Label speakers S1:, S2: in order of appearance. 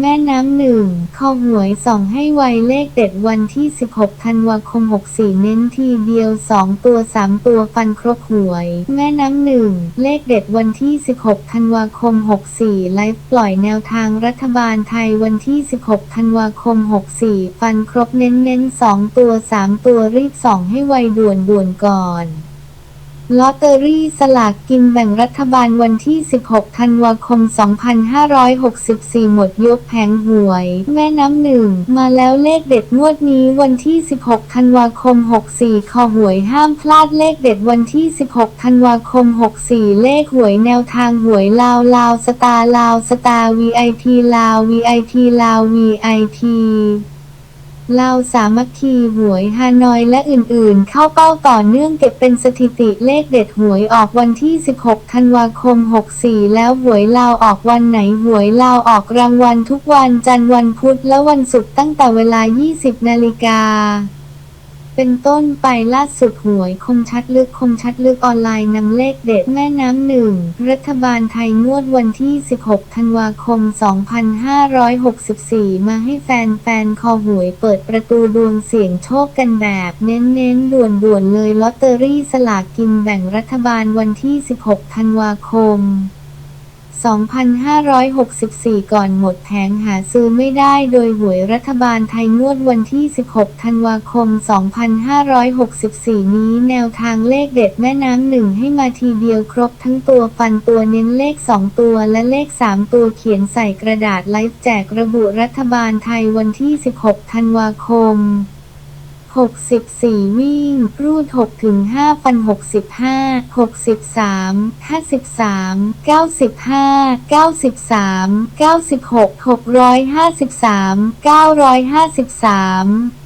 S1: แม่น้ำหนึ่งคอหวยส่องให้ไวเลขเด็ดวันที่ 16 ธันวาคม 64 เน้นทีเดียว 2 ตัว 3 ตัวฟันครบหวย แม่น้ำหนึ่งเลขเด็ดวันที่ 16 ธันวาคม 64 ไลฟ์ปล่อยแนวทางรัฐบาลไทยวันที่ 16 ธันวาคม 64 ฟันครบเน้นเน้น 2 ตัว 3 ตัวรีบส่องให้ไวด่วนด่วนก่อน ลอตเตอรี่สลากกินแบ่งรัฐบาลวันที่ 16 ธันวาคม 2564 หมดยกแผงหวย แม่น้ำหนึ่ง มาแล้วเลขเด็ดงวดนี้วันที่ 16 ธันวาคม 64 คอหวยห้ามพลาดเลขเด็ดวันที่ 16 ธันวาคม 64 เลขหวยแนวทางหวยลาวลาวสตาลาวสตาร์ VIP ลาว VIP ลาว VIP ลาวสามัคคีหวยฮานอยและอื่นๆ เข้าเป้าต่อเนื่องเก็บเป็นสถิติเลขเด็ดหวยออกวันที่ 16 ธันวาคม 64 แล้วหวยลาวออกวันไหนหวยลาวออกรางวัลทุกวันจันทร์วันพุธและวันศุกร์ตั้งแต่เวลา 20 นาฬิกา เป็นต้นไปล่าสุดหวยคมชัดลึกคมชัดลึกออนไลน์นำเลขเด็ดแม่น้ำหนึ่ง รัฐบาลไทยงวดวันที่ 16 ธันวาคม 2564 มาให้แฟนๆ คอหวยเปิดประตูดวงเสี่ยงโชคกันแบบ เน้นๆ ด่วนๆ เลยลอตเตอรี่สลากกินแบ่งรัฐบาลวันที่ 16 ธันวาคม 2564 ก่อนหมดแผงหาซื้อไม่ได้โดยหวยรัฐบาลไทยงวดวันที่ 16 ธันวาคม 2564 นี้แนวทางเลขเด็ดแม่น้ำหนึ่งให้มาทีเดียวครบทั้งตัวฟันตัวเน้นเลข 2 ตัวและเลข 3 ตัวเขียนใส่กระดาษไลฟ์แจกระบุรัฐบาลไทยวันที่ 16 ธันวาคม 64 วิ่ง รูด6ถึง5ฟัน65 63 53 95 93 96 653 953